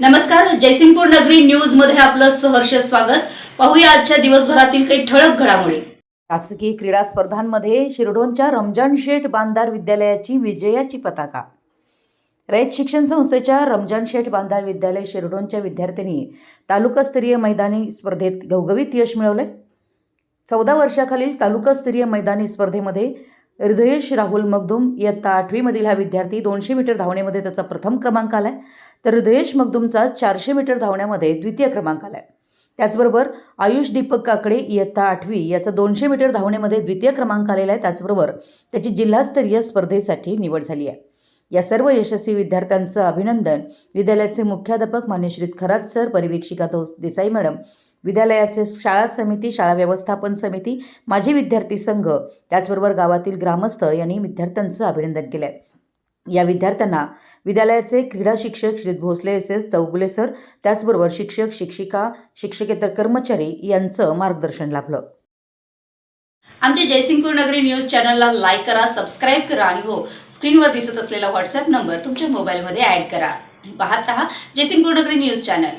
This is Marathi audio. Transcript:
नमस्कार जयसिंगपूर नगरी न्यूजमध्ये आपलं सहर्ष स्वागत. पाहूया आजच्या दिवसभरातील काही ठळक घडामोडी. शासकीय क्रीडा स्पर्धांमध्ये शिरडोनच्या रमजान शेठ बांधार विद्यालयाची विजयाची पताका. रयत शिक्षण संस्थेच्या रमजान शेठ बांधार विद्यालय शिरडोनच्या विद्यार्थ्यांनी तालुकास्तरीय मैदानी स्पर्धेत घवघवीत यश मिळवले चौदा वर्षाखालील तालुकास्तरीय मैदानी स्पर्धेमध्ये हृदयेश राहुल मगदुम इयत्ता आठवीमधील हा विद्यार्थी दोनशे मीटर धावण्यामध्ये त्याचा प्रथम क्रमांक आलाय. तर हृदयेश मगदुमचा चारशे मीटर धावण्यामध्ये द्वितीय क्रमांक आलाय. त्याचबरोबर आयुष दीपक काकडे इयत्ता आठवी याचा दोनशे मीटर धावण्यामध्ये द्वितीय क्रमांक आलेला आहे. त्याचबरोबर त्याची जिल्हास्तरीय स्पर्धेसाठी निवड झाली आहे. या सर्व यशस्वी विद्यार्थ्यांचं अभिनंदन विद्यालयाचे मुख्याध्यापक मान्यश्रीत खरात सर परिवीक्षिका दो देसाई मॅडम विद्यालयाचे शाळा समिती शाळा व्यवस्थापन समिती माजी विद्यार्थी संघ त्याचबरोबर गावातील ग्रामस्थ यांनी विद्यार्थ्यांचं अभिनंदन केलं आहे या विद्यार्थ्यांना विद्यालयाचे क्रीडा शिक्षक Shri Bhosale S S Chougule sir त्याचबरोबर शिक्षक शिक्षिका शिक्षकेतर कर्मचारी यांचं मार्गदर्शन लाभलं. आमच्या जयसिंगपूर नगरी न्यूज चॅनलला लाईक करा सबस्क्राईब करा आणि हो स्क्रीनवर दिसत असलेला व्हॉट्सअप नंबर तुमच्या मोबाईलमध्ये ऍड करा. पाहत रहा जयसिंगपूर नगरी न्यूज चॅनल.